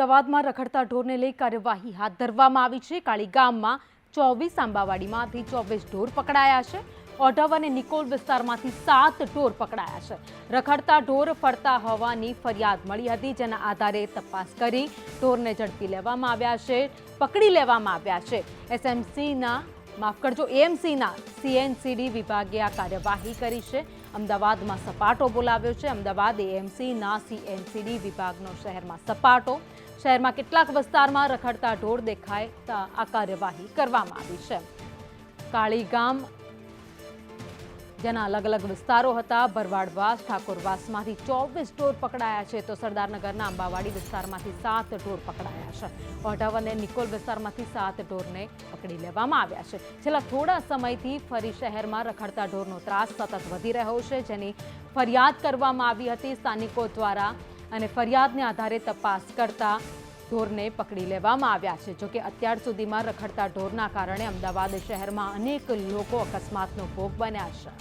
અમદાવાદમાં રખડતા ઢોરને લઈ કાર્યવાહી હાથ ધરવામાં આવી છે. કાળી ગામમાં ચોવીસ આંબાવાડીમાંથી ચોવીસ ઢોર પકડાયા છે. ઓઢવ અને નિકોલ વિસ્તારમાંથી સાત ઢોર પકડાયા છે. રખડતા ઢોર ફરતા હોવાની ફરિયાદ મળી હતી, જેના આધારે તપાસ કરી ઢોરને ઝડપી લેવામાં આવ્યા છે, પકડી લેવામાં આવ્યા છે. એસએમસીના માફ કરજો, એએમસીના સીએનસીડી વિભાગે આ કાર્યવાહી કરી છે. અમદાવાદમાં સપાટો બોલાવ્યો છે. અમદાવાદ એએમસીના સીએનસીડી વિભાગનો શહેરમાં સપાટો. શહેરમાં કેટલાક વિસ્તારમાં રખડતા ઢોર દેખાય આ કાર્યવાહી કરવામાં આવી છે. કાળીગામ જેના અલગ અલગ વિસ્તારો હતા. ભરવાડવાસ, ઠાકોરવાસમાંથી ચોવીસ ઢોર પકડાયા છે તો સરદારનગરના અંબાવાડી વિસ્તારમાંથી સાત ઢોર પકડાયા છે. ઓઢવ અને નિકોલ વિસ્તારમાંથી સાત ઢોરને પકડી લેવામાં આવ્યા છે. છેલ્લા થોડા સમયથી ફરી શહેરમાં રખડતા ઢોરનો ત્રાસ સતત વધી રહ્યો છે. જેની ફરિયાદ કરવામાં આવી હતી. સ્થાનિકો દ્વારા અને ફરિયાદને આધારે તપાસ કરતા ઢોરને પકડી લેવામાં આવ્યા છે. જોકે અત્યાર સુધીમાં રખડતા ઢોરના કારણે અમદાવાદ શહેરમાં અનેક લોકો અકસ્માતનો ભોગ બન્યા છે.